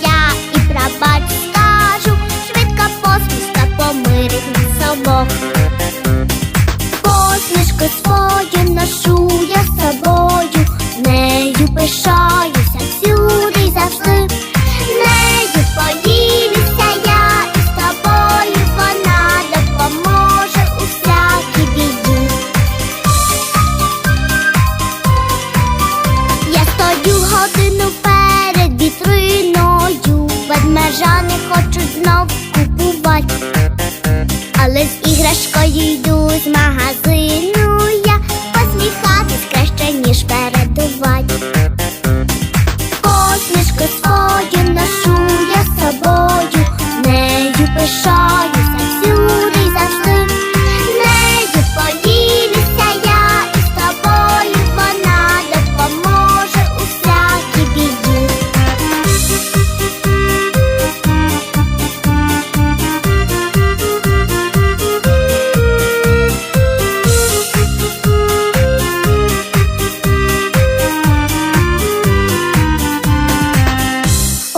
я і прабач скажу, швидко посмішка помирить нас обох. Посмішку свою ношу я з собою, нею пишаю. Підійду з магазину я посміхатись краще, ніж перед.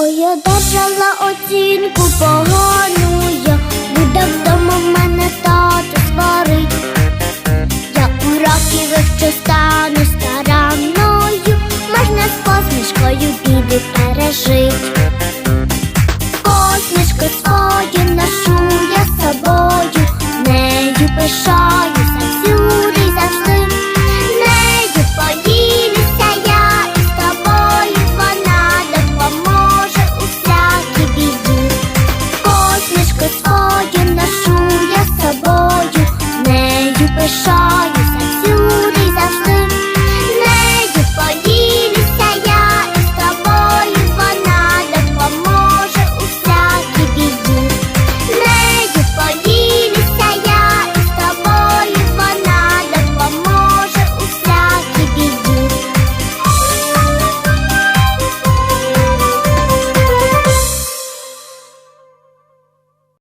я держала оцінку погону.